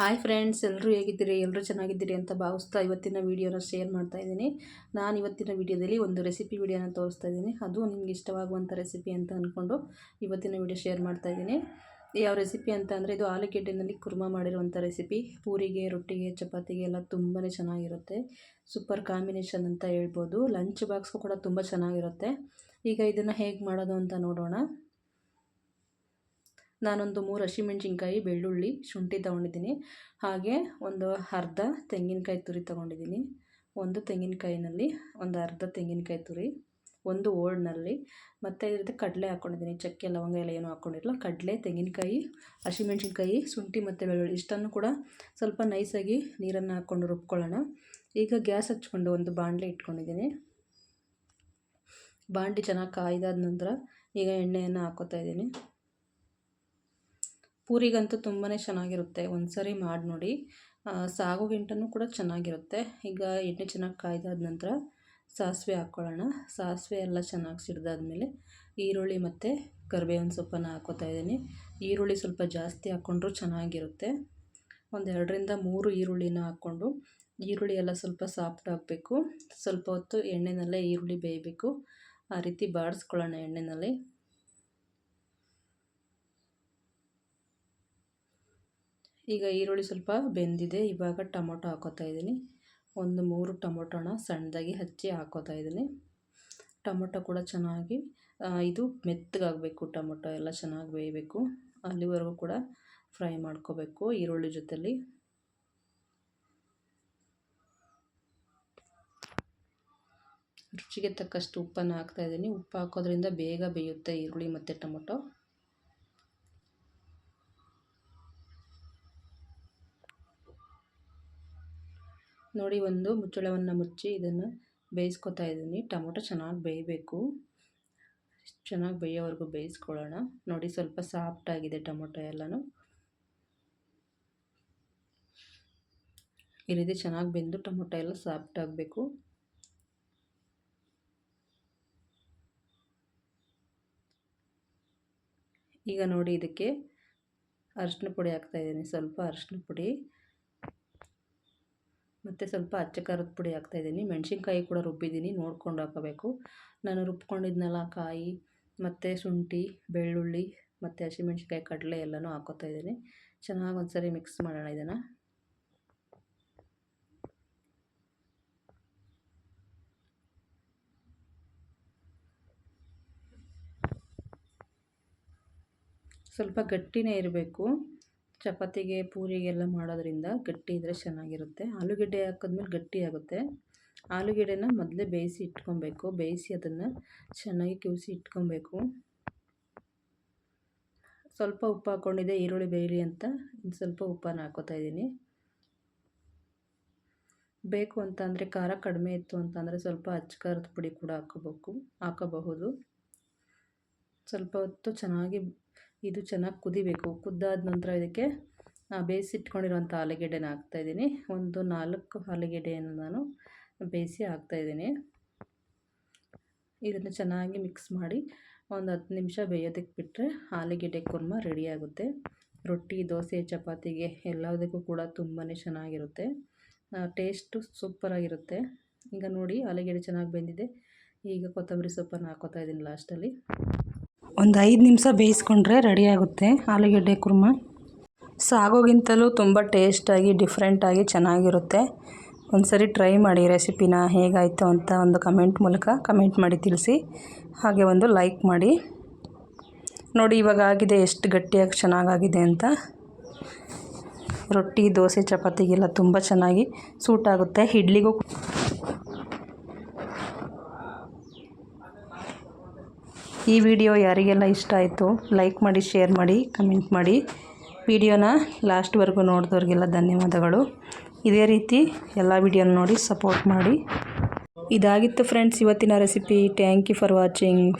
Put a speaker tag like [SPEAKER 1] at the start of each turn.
[SPEAKER 1] Hi friends ಎಲ್ಲರೂ ಹೇಗಿದ್ದೀರಿ? ಎಲ್ಲರೂ ಚೆನ್ನಾಗಿದ್ದೀರಿ ಅಂತ ಭಾವಿಸ್ತಾ ಇವತ್ತಿನ ವೀಡಿಯೋನ ಶೇರ್ ಮಾಡ್ತಾ ಇದ್ದೀನಿ. ನಾನು ಇವತ್ತಿನ ವೀಡಿಯೋದಲ್ಲಿ ಒಂದು ರೆಸಿಪಿ ವೀಡಿಯೋನ ತೋರಿಸ್ತಾ ಇದ್ದೀನಿ. ಅದು ನಿಮ್ಗೆ ಇಷ್ಟವಾಗುವಂಥ ರೆಸಿಪಿ ಅಂತ ಅಂದ್ಕೊಂಡು ಇವತ್ತಿನ ವೀಡಿಯೋ ಶೇರ್ ಮಾಡ್ತಾ ಇದ್ದೀನಿ. ಯಾವ ರೆಸಿಪಿ ಅಂತ ಅಂದರೆ ಇದು ಆಲೂಗೆಡ್ಡೆನಲ್ಲಿ ಕುರ್ಮಾ ಮಾಡಿರುವಂಥ ರೆಸಿಪಿ ಪೂರಿಗೆ, ರೊಟ್ಟಿಗೆ, ಚಪಾತಿಗೆ ಎಲ್ಲ ತುಂಬಾ ಚೆನ್ನಾಗಿರುತ್ತೆ. ಸೂಪರ್ ಕಾಂಬಿನೇಷನ್ ಅಂತ ಹೇಳ್ಬೋದು. ಲಂಚ್ ಬಾಕ್ಸ್ಗೂ ಕೂಡ ತುಂಬ ಚೆನ್ನಾಗಿರುತ್ತೆ. ಈಗ ಇದನ್ನು ಹೇಗೆ ಮಾಡೋದು ಅಂತ ನೋಡೋಣ. ನಾನೊಂದು ಮೂರು ಹಸಿಮೆಣ್ಸಿನ್ಕಾಯಿ ಬೆಳ್ಳುಳ್ಳಿ, ಶುಂಠಿ ತೊಗೊಂಡಿದ್ದೀನಿ. ಹಾಗೆ ಒಂದು ಅರ್ಧ ತೆಂಗಿನಕಾಯಿ ತುರಿ ತೊಗೊಂಡಿದ್ದೀನಿ. ಒಂದು ತೆಂಗಿನಕಾಯಿನಲ್ಲಿ ಒಂದು ಅರ್ಧ ತೆಂಗಿನಕಾಯಿ ತುರಿ, ಒಂದು ಓಲ್ಡ್ನಲ್ಲಿ. ಮತ್ತು ಇದ್ರ ಕಡಲೆ ಹಾಕ್ಕೊಂಡಿದ್ದೀನಿ ಚಕ್ಕೆ, ಲವಂಗ ಎಲ್ಲ ಏನೂ ಹಾಕ್ಕೊಂಡಿರಲ್ಲ ಕಡಲೆ, ತೆಂಗಿನಕಾಯಿ ಹಸಿಮೆಣ್ಸಿನ್ಕಾಯಿ ಶುಂಠಿ ಮತ್ತು ಬೆಳ್ಳುಳ್ಳಿ ಇಷ್ಟನ್ನು ಕೂಡ ಸ್ವಲ್ಪ ನೈಸಾಗಿ ನೀರನ್ನು ಹಾಕ್ಕೊಂಡು ರುಬ್ಕೊಳ್ಳೋಣ. ಈಗ ಗ್ಯಾಸ್ ಹಚ್ಕೊಂಡು ಒಂದು ಬಾಣಲೆ ಇಟ್ಕೊಂಡಿದ್ದೀನಿ. ಬಾಂಡಿ ಚೆನ್ನಾಗಿ ಕಾಯ್ದಾದ ನಂತರ ಈಗ ಎಣ್ಣೆಯನ್ನು ಹಾಕೋತಾ ಇದ್ದೀನಿ. ಪೂರಿಗಂತೂ ತುಂಬಾ ಚೆನ್ನಾಗಿರುತ್ತೆ. ಒಂದು ಸರಿ ಮಾಡಿ ನೋಡಿ. ಸಾಗು ಗಿಂಟನು ಕೂಡ ಚೆನ್ನಾಗಿರುತ್ತೆ. ಈಗ ಎಣ್ಣೆ ಚೆನ್ನಾಗಿ ಕಾಯ್ದಾದ ನಂತರ ಸಾಸಿವೆ ಹಾಕ್ಕೊಳ್ಳೋಣ ಸಾಸಿವೆ ಎಲ್ಲ ಚೆನ್ನಾಗಿ ಸಿಡ್ದಾದ್ಮೇಲೆ ಈರುಳ್ಳಿ ಮತ್ತು ಕರಿಬೇವಿನ ಸೊಪ್ಪನ್ನು ಹಾಕೋತಾ ಇದ್ದೀನಿ. ಈರುಳ್ಳಿ ಸ್ವಲ್ಪ ಜಾಸ್ತಿ ಹಾಕ್ಕೊಂಡ್ರೂ ಚೆನ್ನಾಗಿರುತ್ತೆ. ಒಂದು ಎರಡರಿಂದ ಮೂರು ಈರುಳ್ಳಿನ ಹಾಕ್ಕೊಂಡು ಈರುಳ್ಳಿ ಎಲ್ಲ ಸ್ವಲ್ಪ ಸಾಫ್ಟ್ ಆಗಬೇಕು. ಸ್ವಲ್ಪ ಹೊತ್ತು ಎಣ್ಣೆನಲ್ಲೇ ಈರುಳ್ಳಿ ಬೇಯಬೇಕು. ಆ ರೀತಿ ಬಾಡಿಸ್ಕೊಳ್ಳೋಣ ಎಣ್ಣೆಯಲ್ಲಿ ಈಗ ಈರುಳ್ಳಿ ಸ್ವಲ್ಪ ಬೆಂದಿದೆ. ಇವಾಗ ಟೊಮೊಟೊ ಹಾಕೋತಾ ಇದ್ದೀನಿ. ಒಂದು ಮೂರು ಟೊಮೊಟೊನ ಸಣ್ಣದಾಗಿ ಹಚ್ಚಿ ಹಾಕೋತಾ ಇದ್ದೀನಿ. ಟೊಮೊಟೊ ಕೂಡ ಚೆನ್ನಾಗಿ ಇದು ಮೆತ್ತಗಾಗಬೇಕು. ಟೊಮೊಟೊ ಎಲ್ಲ ಚೆನ್ನಾಗಿ ಬೇಯಬೇಕು. ಅಲ್ಲಿವರೆಗೂ ಕೂಡ ಫ್ರೈ ಮಾಡ್ಕೋಬೇಕು ಈರುಳ್ಳಿ ಜೊತೆಯಲ್ಲಿ ರುಚಿಗೆ ತಕ್ಕಷ್ಟು ಉಪ್ಪನ್ನು ಹಾಕ್ತಾಯಿದ್ದೀನಿ ಉಪ್ಪು ಹಾಕೋದ್ರಿಂದ ಬೇಗ ಬೇಯುತ್ತೆ ಈರುಳ್ಳಿ ಮತ್ತು ಟೊಮೊಟೊ. ನೋಡಿ ಒಂದು ಮುಚ್ಚಳವನ್ನು ಮುಚ್ಚಿ ಇದನ್ನು ಬೇಯಿಸ್ಕೊತಾ ಇದ್ದೀನಿ. ಟೊಮೊಟೊ ಚೆನ್ನಾಗಿ ಬೇಯಬೇಕು. ಚೆನ್ನಾಗಿ ಬೇಯೋವರೆಗೂ ಬೇಯಿಸ್ಕೊಳ್ಳೋಣ. ನೋಡಿ ಸ್ವಲ್ಪ ಸಾಫ್ಟ್ ಆಗಿದೆ ಟೊಮೊಟೊ ಎಲ್ಲನೂ. ಈ ರೀತಿ ಚೆನ್ನಾಗಿ ಬೆಂದು ಟೊಮೊಟೊ ಎಲ್ಲ ಸಾಫ್ಟ್ ಆಗಬೇಕು. ಈಗ ನೋಡಿ ಇದಕ್ಕೆ ಅರಿಶಿನ ಪುಡಿ ಹಾಕ್ತಾಯಿದ್ದೀನಿ ಸ್ವಲ್ಪ ಅರಿಶಿನ ಪುಡಿ. ಮತ್ತು ಸ್ವಲ್ಪ ಅಚ್ಚ ಖಾರದ ಪುಡಿ ಹಾಕ್ತಾಯಿದ್ದೀನಿ ಮೆಣಸಿನ್ಕಾಯಿ ಕೂಡ ರುಬ್ಬಿದ್ದೀನಿ, ನೋಡ್ಕೊಂಡು ಹಾಕಬೇಕು. ನಾನು ರುಬ್ಕೊಂಡಿದ್ನಲ್ಲ ಕಾಯಿ, ಮತ್ತು ಶುಂಠಿ, ಬೆಳ್ಳುಳ್ಳಿ, ಮತ್ತು ಹಸಿಮೆಣ್ಸಿನ್ಕಾಯಿ ಕಡಲೆ ಎಲ್ಲನೂ ಹಾಕೋತಾ ಇದ್ದೀನಿ. ಚೆನ್ನಾಗಿ ಒಂದು ಸರಿ ಮಿಕ್ಸ್ ಮಾಡೋಣ ಇದನ್ನು. ಸ್ವಲ್ಪ ಗಟ್ಟಿನೇ ಇರಬೇಕು. ಚಪಾತಿಗೆ ಪೂರಿಗೆಲ್ಲ ಮಾಡೋದ್ರಿಂದ ಗಟ್ಟಿ ಇದ್ದರೆ ಚೆನ್ನಾಗಿರುತ್ತೆ. ಆಲೂಗೆಡ್ಡೆ ಹಾಕಿದ್ಮೇಲೆ ಗಟ್ಟಿ ಆಗುತ್ತೆ. ಆಲೂಗೆಡ್ಡೆನ ಮೊದಲೇ ಬೇಯಿಸಿ ಇಟ್ಕೊಬೇಕು. ಬೇಯಿಸಿ ಅದನ್ನು ಚೆನ್ನಾಗಿ ಕಿವಿಸಿ ಇಟ್ಕೊಬೇಕು. ಸ್ವಲ್ಪ ಉಪ್ಪು ಹಾಕ್ಕೊಂಡಿದ್ದೆ ಈರುಳ್ಳಿ ಬೇಯಲಿ ಅಂತ ಸ್ವಲ್ಪ ಉಪ್ಪನ್ನು ಹಾಕೋತಾ ಇದ್ದೀನಿ. ಬೇಕು ಅಂತಂದರೆ ಖಾರ ಕಡಿಮೆ ಇತ್ತು ಅಂತಂದರೆ ಸ್ವಲ್ಪ ಅಚ್ಚ ಖಾರದ ಪುಡಿ ಕೂಡ ಹಾಕೋಬೇಕು, ಹಾಕೋಬಹುದು. ಸ್ವಲ್ಪ ಹೊತ್ತು ಚೆನ್ನಾಗಿ ಇದು ಚೆನ್ನಾಗಿ ಕುದಿಬೇಕು. ಕುದ್ದಾದ ನಂತರ ಇದಕ್ಕೆ ಬೇಯಿಸಿಟ್ಕೊಂಡಿರೋಂಥ ಆಲೂಗೆಡ್ಡೆನ ಹಾಕ್ತಾಯಿದ್ದೀನಿ ಒಂದು ನಾಲ್ಕು ಆಲೂಗೆಡ್ಡೆಯನ್ನು ನಾನು ಬೇಯಿಸಿ ಹಾಕ್ತಾಯಿದ್ದೀನಿ ಇದನ್ನು ಚೆನ್ನಾಗಿ ಮಿಕ್ಸ್ ಮಾಡಿ ಒಂದು ಹತ್ತು ನಿಮಿಷ ಬೇಯೋದಕ್ಕೆ ಬಿಟ್ಟರೆ ಆಲೂಗೆಡ್ಡೆ ಕುರ್ಮ ರೆಡಿಯಾಗುತ್ತೆ ರೊಟ್ಟಿ, ದೋಸೆ, ಚಪಾತಿಗೆ ಎಲ್ಲದಕ್ಕೂ ಕೂಡ ತುಂಬಾ ಚೆನ್ನಾಗಿರುತ್ತೆ. ಟೇಸ್ಟು ಸೂಪರಾಗಿರುತ್ತೆ ಈಗ ನೋಡಿ ಆಲೂಗೆಡ್ಡೆ ಚೆನ್ನಾಗಿ ಬೆಂದಿದೆ. ಈಗ ಕೊತ್ತಂಬರಿ ಸೊಪ್ಪನ್ನು ಹಾಕೋತಾ ಇದ್ದೀನಿ ಲಾಸ್ಟಲ್ಲಿ. ಒಂದು ಐದು ನಿಮಿಷ ಬೇಯಿಸ್ಕೊಂಡ್ರೆ ರೆಡಿಯಾಗುತ್ತೆ ಆಲೂಗೆಡ್ಡೆ ಕುರ್ಮ. ಸಾಗೋಗಿಂತಲೂ ತುಂಬ ಟೇಸ್ಟಾಗಿ, ಡಿಫ್ರೆಂಟಾಗಿ ಚೆನ್ನಾಗಿರುತ್ತೆ. ಒಂದು ಸರಿ ಟ್ರೈ ಮಾಡಿ ರೆಸಿಪಿನ ಹೇಗಾಯಿತು ಅಂತ ಒಂದು ಕಮೆಂಟ್ ಮೂಲಕ ಕಮೆಂಟ್ ಮಾಡಿ ತಿಳಿಸಿ. ಹಾಗೆ ಒಂದು ಲೈಕ್ ಮಾಡಿ. ನೋಡಿ, ಇವಾಗ ಆಗಿದೆ ಎಷ್ಟು ಗಟ್ಟಿಯಾಗಿ ಚೆನ್ನಾಗಾಗಿದೆ ಅಂತ. ರೊಟ್ಟಿ, ದೋಸೆ, ಚಪಾತಿಗೆಲ್ಲ ತುಂಬ ಚೆನ್ನಾಗಿ ಸೂಟ್ ಆಗುತ್ತೆ. ಇಡ್ಲಿಗೂ ಈ ವಿಡಿಯೋ ಯಾರಿಗೆಲ್ಲ ಇಷ್ಟ ಆಯಿತು ಲೈಕ್ ಮಾಡಿ ಶೇರ್ ಮಾಡಿ ಕಮೆಂಟ್ ಮಾಡಿ. ವಿಡಿಯೋನ ಲಾಸ್ಟ್ವರೆಗೂ ನೋಡಿದವ್ರಿಗೆಲ್ಲ ಧನ್ಯವಾದಗಳು. ಇದೇ ರೀತಿ ಎಲ್ಲ ವಿಡಿಯೋನ ನೋಡಿ ಸಪೋರ್ಟ್ ಮಾಡಿ. ಇದಾಗಿತ್ತು ಫ್ರೆಂಡ್ಸ್ ಇವತ್ತಿನ recipe thank you for watching